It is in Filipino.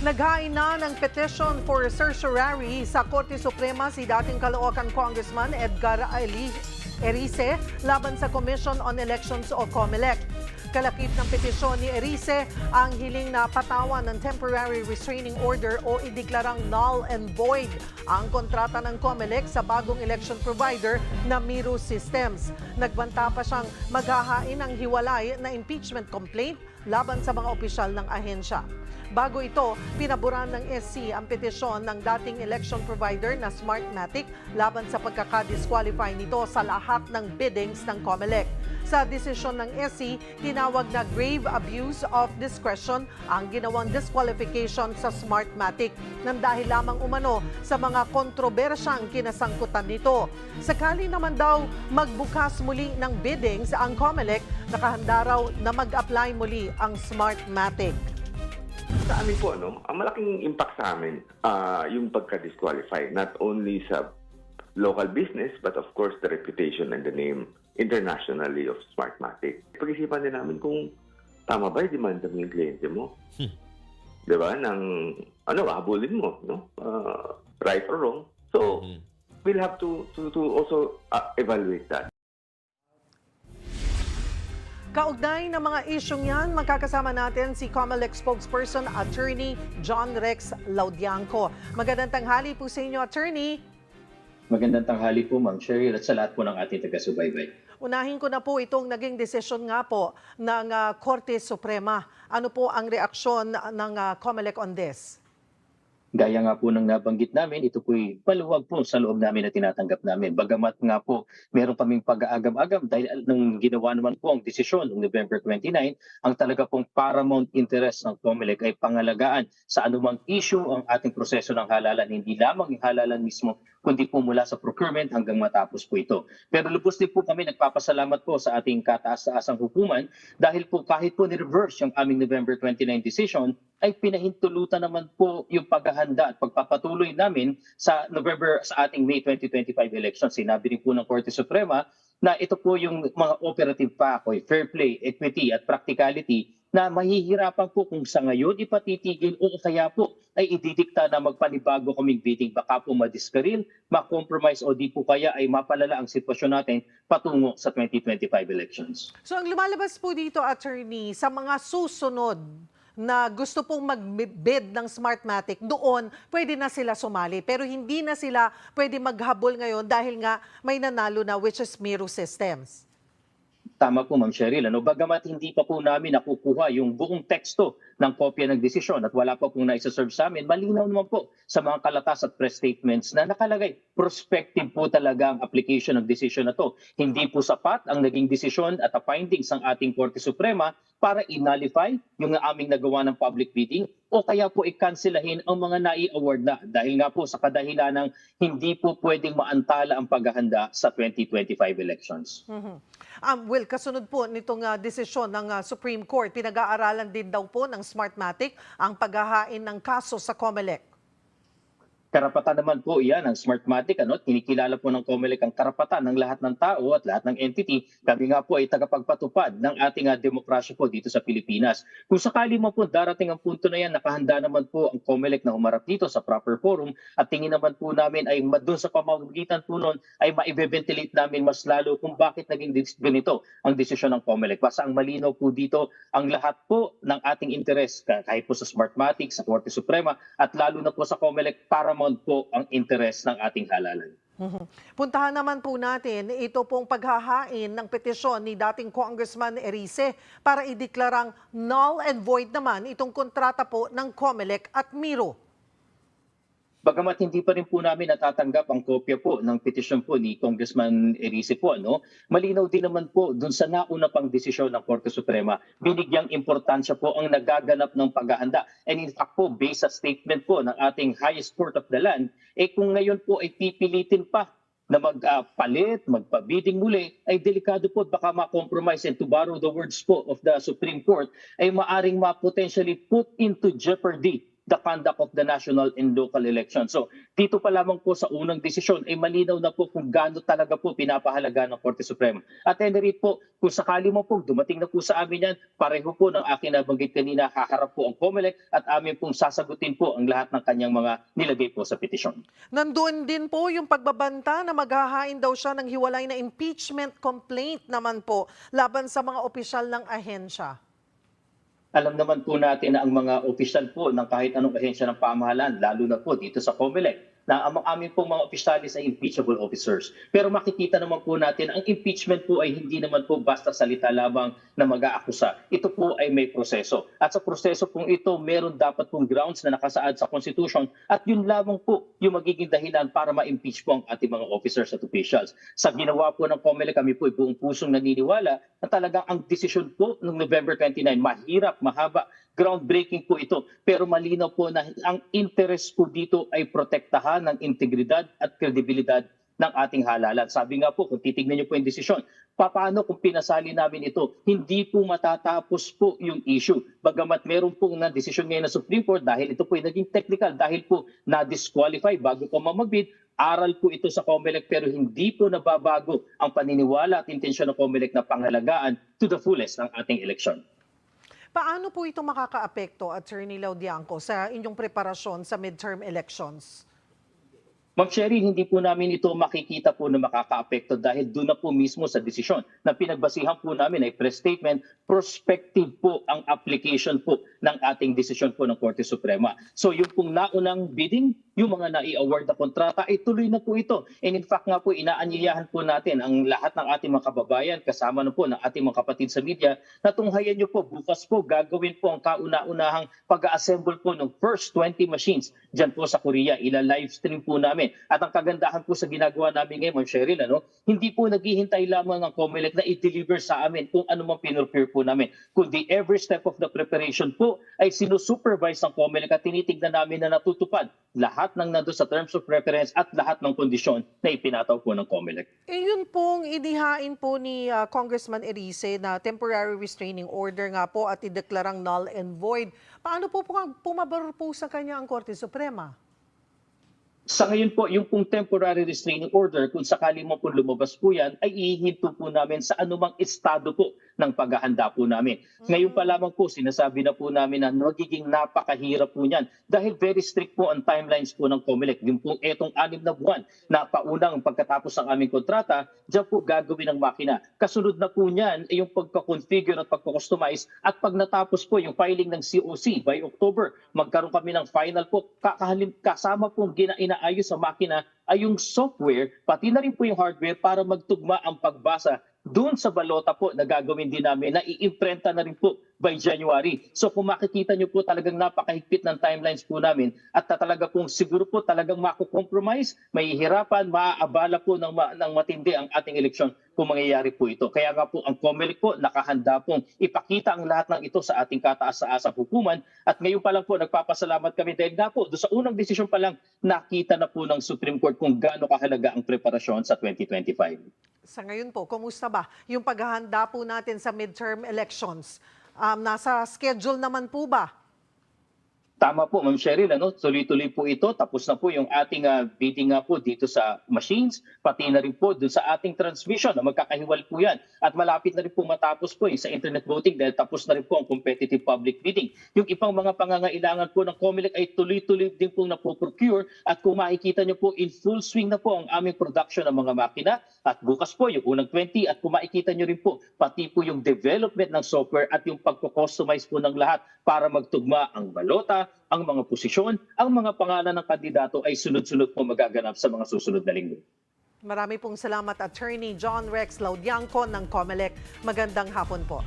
Naghain na ng petition for certiorari sa Korte Suprema si dating Caloocan Congressman Edgar Ali- Erice laban sa Commission on Elections o COMELEC. Kalakip ng petisyon ni Erice ang hiling na patawan ng temporary restraining order o ideklarang null and void ang kontrata ng COMELEC sa bagong election provider na Miro Systems. Nagbanta pa siyang maghahain ng hiwalay na impeachment complaint laban sa mga opisyal ng ahensya. Bago ito, pinaboran ng SC ang petisyon ng dating election provider na Smartmatic laban sa pagkakadisqualify nito sa lahat ng biddings ng COMELEC. Sa desisyon ng SC, tinawag na grave abuse of discretion ang ginawang disqualification sa Smartmatic nang dahil lamang umano sa mga kontrobersyang kinasangkutan nito. Sakali naman daw magbukas muli ng biddings ang COMELEC, nakahanda raw na mag-apply muli ang Smartmatic. Sa amin po, ano, ang malaking impact sa amin, ah, yung pagka-disqualify, not only sa local business, but of course the reputation and the name internationally of Smartmatic. Pag-isipan din namin kung tama ba yung demanda mo yung kliyente mo. Di ba? Nang, ano, habulin mo, no? Ah, right or wrong. So, we'll have to, to, to also ah, evaluate that. Kaugnay ng mga isyong yan, magkakasama natin si COMELEC spokesperson Attorney John Rex Laudianco. Magandang tanghali po sa inyo, Attorney. Magandang tanghali po, Ma'am Cheryl, at sa lahat po ng ating taga-subaybay. Unahin ko na po itong naging desisyon nga po ng ah, Korte Suprema. Ano po ang reaksyon ng ah, COMELEC on this? Gaya nga po ng nabanggit namin, ito po'y paluwag po sa loob namin na tinatanggap namin. Bagamat nga po, meron kaming pag-aagam-agam dahil nung ginawa naman po ang desisyon noong November 29, ang talaga pong paramount interest ng COMELEC ay pangalagaan sa anumang issue ang ating proseso ng halalan, hindi lamang yung halalan mismo, kundi po mula sa procurement hanggang matapos po ito. Pero lubos din po kami nagpapasalamat po sa ating kataas-taasang hukuman dahil po kahit po ni-reverse yung aming November 29 decision, ay pinahintulutan naman po yung paghahanda at pagpapatuloy namin sa November sa ating May 2025 election. Sinabi rin po ng Korte Suprema na ito po yung mga operative pacoy, fair play, equity at practicality na mahihirapan po kung sa ngayon ipatitigil o kaya po ay ididikta na magpanibago kaming bidding. Baka po madiskaril, makompromise o di po kaya ay mapalala ang sitwasyon natin patungo sa 2025 elections. So ang lumalabas po dito, Attorney, sa mga susunod na gusto pong mag-bid ng Smartmatic, doon pwede na sila sumali. Pero hindi na sila pwede maghabol ngayon dahil nga may nanalo na which is Miro Systems. Tama po, Ma'am Cheryl. Ano, bagamat hindi pa po namin nakukuha yung buong teksto ng kopya ng desisyon at wala pa pong naisaserve sa amin, malinaw naman po sa mga kalatas at press statements na nakalagay. Prospective po talaga ang application ng desisyon na to. Hindi po sapat ang naging desisyon at the findings ng ating Korte Suprema para inalify yung aming nagawa ng public bidding o kaya po i-cancelahin ang mga nai-award na dahil nga po sa kadahilan ng hindi po pwedeng maantala ang paghahanda sa 2025 elections. Mhm. Um, well, kasunod po nitong ah, desisyon ng ah, Supreme Court, pinag-aaralan din daw po ng Smartmatic ang paghahain ng kaso sa COMELEC. Karapatan naman po iyan ng Smartmatic. Ano? Kinikilala po ng COMELEC ang karapatan ng lahat ng tao at lahat ng entity. Kami nga po ay tagapagpatupad ng ating uh, demokrasya po dito sa Pilipinas. Kung sakali mo po darating ang punto na yan, nakahanda naman po ang COMELEC na humarap dito sa proper forum at tingin naman po namin ay doon sa pamamagitan po nun ay maibe-ventilate namin mas lalo kung bakit naging ganito ang desisyon ng COMELEC. Basta ang malinaw po dito ang lahat po ng ating interes ka- kahit po sa Smartmatic, sa Korte Suprema at lalo na po sa COMELEC paramount po ang interes ng ating halalan. Mhm. Puntahan naman po natin ito pong paghahain ng petisyon ni dating Congressman Erice para ideklarang null and void naman itong kontrata po ng COMELEC at Miro. Bagamat hindi pa rin po namin natatanggap ang kopya po ng petisyon po ni Congressman Erice po, ano, malinaw din naman po dun sa nauna pang desisyon ng Korte Suprema, binigyang importansya po ang nagaganap ng paghahanda. And in fact po, based sa statement po ng ating highest court of the land, eh kung ngayon po ay pipilitin pa na magpalit, magpabidding muli, ay delikado po at baka ma-compromise and to borrow the words po of the Supreme Court, ay maaring ma-potentially put into jeopardy the conduct of the national and local elections. So dito pa lamang po sa unang desisyon ay malinaw na po kung gaano talaga po pinapahalaga ng Korte Suprema. At any rate po, kung sakali mo po dumating na po sa amin yan, pareho po ng aking nabanggit kanina, haharap po ang COMELEC at amin pong sasagutin po ang lahat ng kanyang mga nilagay po sa petisyon. Nandoon din po yung pagbabanta na maghahain daw siya ng hiwalay na impeachment complaint naman po laban sa mga opisyal ng ahensya. Alam naman po natin na ang mga opisyal po ng kahit anong ahensya ng pamahalaan, lalo na po dito sa COMELEC, na ang aming pong mga opisyalis ay impeachable officers. Pero makikita naman po natin, ang impeachment po ay hindi naman po basta salita lamang na mag-aakusa. Ito po ay may proseso. At sa proseso pong ito, meron dapat pong grounds na nakasaad sa Constitution at yun lamang po yung magiging dahilan para ma-impeach po ang ating mga officers at officials. Sa ginawa po ng COMELEC, kami po ay buong pusong naniniwala na talagang ang desisyon po noong November 29, mahirap, mahaba, groundbreaking po ito. Pero malinaw po na ang interest po dito ay protektahan ng integridad at kredibilidad ng ating halalan. Sabi nga po, kung titignan niyo po yung desisyon, paano kung pinasali namin ito, hindi po matatapos po yung issue. Bagamat meron pong na desisyon ngayon ng Supreme Court dahil ito po ay naging technical, dahil po na-disqualify bago pa mamabid, aral po ito sa COMELEC pero hindi po nababago ang paniniwala at intensyon ng COMELEC na pangalagaan to the fullest ng ating eleksyon. Paano po ito makakaapekto, Attorney Laudianco, sa inyong preparasyon sa midterm elections? Ma'am Sherry, hindi po namin ito makikita po na makakaapekto dahil doon na po mismo sa desisyon na pinagbasihan po namin ay press statement, prospective po ang application po ng ating desisyon po ng Korte Suprema. So yung pong naunang bidding, yung mga nai-award na kontrata, ay tuloy na po ito. And in fact nga po, inaanyayahan po natin ang lahat ng ating mga kababayan, kasama na po ng ating mga kapatid sa media, na tunghayan nyo po, bukas po, gagawin po ang kauna-unahang pag-assemble po ng first 20 machines dyan po sa Korea. Ila-livestream po namin. At ang kagandahan po sa ginagawa namin ngayon, Ma'am Cheryl, ano, hindi po naghihintay lamang ng COMELEC na i-deliver sa amin kung ano mang pinrepare po namin. Kundi every step of the preparation po ay sinusupervise ng COMELEC at tinitignan namin na natutupad lahat ng nando sa terms of reference at lahat ng kondisyon na ipinataw po ng COMELEC. Eh yun pong inihain po ni ah, Congressman Erice na temporary restraining order nga po at ideklarang null and void. Paano po pum- pumabor po sa kanya ang Korte Suprema? Sa ngayon po, yung pong temporary restraining order, kung sakali mo po lumabas po yan, ay ihinto po namin sa anumang estado po ng paghahanda po namin. Ngayon pa lamang po, sinasabi na po namin na magiging napakahirap po niyan dahil very strict po ang timelines po ng COMELEC. Yung pong etong anim na buwan na paunang pagkatapos ng aming kontrata, dyan po gagawin ng makina. Kasunod na po niyan ay yung pagka-configure at pagka-customize at pag natapos po yung filing ng COC by October, magkaroon kami ng final po. Kakahalim, kasama po gina, inaayos sa makina ay yung software, pati na rin po yung hardware para magtugma ang pagbasa doon sa balota po na gagawin din namin na iimprenta na rin po by January. So kung makikita nyo po talagang napakahigpit ng timelines po namin at ta- talaga pong siguro po talagang mako-compromise, mahihirapan, maaabala po ng, ma- ng matindi ang ating eleksyon kung mangyayari po ito. Kaya nga po ang COMELEC po nakahanda pong ipakita ang lahat ng ito sa ating kataas-taasang hukuman at ngayon pa lang po nagpapasalamat kami dahil nga po doon sa unang desisyon pa lang nakita na po ng Supreme Court kung gaano kahalaga ang preparasyon sa 2025. Sa ngayon po, kumusta ba yung paghahanda po natin sa midterm elections? Um, nasa schedule naman po ba? Tama po, Ma'am Cheryl, ano? tuloy-tuloy po ito. Tapos na po yung ating ah, bidding nga po dito sa machines, pati na rin po dun sa ating transmission na magkakahiwal po yan. At malapit na rin po matapos po yung sa internet voting dahil tapos na rin po ang competitive public bidding. Yung ibang mga pangangailangan po ng COMELEC ay tuloy-tuloy din po napoprocure at kung makikita nyo po in full swing na po ang aming production ng mga makina at bukas po yung unang 20 at kung makikita nyo rin po pati po yung development ng software at yung pagko-customize po ng lahat para magtugma ang balota, ang mga posisyon, ang mga pangalan ng kandidato ay sunod-sunod po magaganap sa mga susunod na linggo. Marami pong salamat, Attorney John Rex Laudianco ng COMELEC. Magandang hapon po.